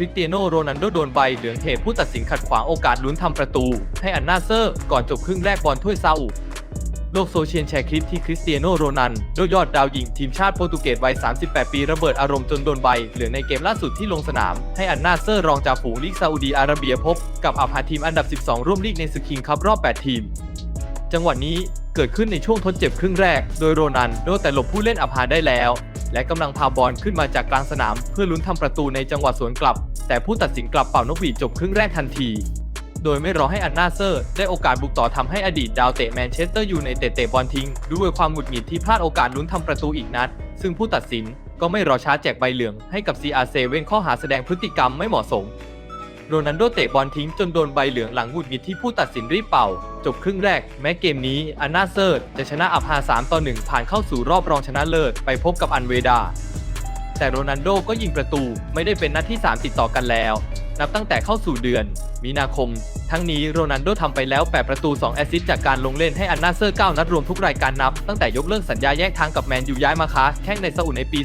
ริสเตียโนโรนัลโดโดนใบเหลืองเหตุผู้ตัดสินขัดขวางโอกาสลุ้นทำประตู ให้อันนาเซอร์ ก่อนจบครึ่งแรกบอลถ้วยซาอุโลกโซเชียลแชร์คลิปที่คริสเตียโนโรนัลโดยอดดาวยิงทีมชาติโปรตุเกสวัย 38 ปีระเบิดอารมณ์จนโดนใบ เหลืองในเกมล่าสุดที่ลงสนาม ให้อันนาเซอร์รองจากฝูงลีกซาอุดีอาระเบียพบ กับอับฮาทีมอันดับ 12 ร่วมลีกในสคิงคัพรอบ 8 ทีม จังหวะนี้ เกิดขึ้นในช่วงทดเจ็บครึ่งแรก โดยโรนันโดแต่หลบผู้เล่นอับฮาได้แล้ว และกำลังพาบอลขึ้นมาจากกลางสนาม เพื่อลุ้นทำประตูในจังหวะสวนกลับ แต่ผู้ตัดสินกลับเป่านกหวีดจบครึ่งแรกทันที โดยไม่รอให้อันนาเซอร์ ได้โอกาสบุกต่อทำให้อดีตดาวเตะแมนเชสเตอร์ยูไนเต็ดเตะบอลทิ้งด้วยความหงุดหงิดที่พลาดโอกาสลุ้นทำประตูอีกนัด ซึ่งผู้ตัดสินก็ไม่รอช้าแจกใบเหลืองให้กับ CR7 ข้อหาแสดงพฤติกรรมไม่เหมาะสม โรนัลโดเตะบอลทิ้งจนโดนใบเหลืองหลังหงุดหงิดที่ผู้ตัดสินรีบเป่า จบครึ่งแรก แม้เกมนี้อันนาเซอร์จะชนะอัพฮา3ต่อ1ผ่านเข้าสู่รอบรองชนะเลิศ ไปพบกับอันเวดา แต่โรนัลโดก็ยิงประตูไม่ได้เป็นนัดที่ 3 ติดต่อกันแล้ว นับตั้งแต่เข้าสู่เดือน มีนาคม ทั้งนี้โรนัลโดทำไปแล้ว 8 ประตู 2 แอสซิสต์จากการลงเล่นให้อันนาเซอร์ 9 นัดรวมทุกรายการนับ ตั้งแต่ยกเลิกสัญญาแยกทางกับแมนยูย้ายมาค้าแข่งในซาอุในปี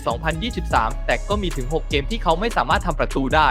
2023 แต่ก็มีถึง 6 เกมที่เขาไม่สามารถทำประตูได้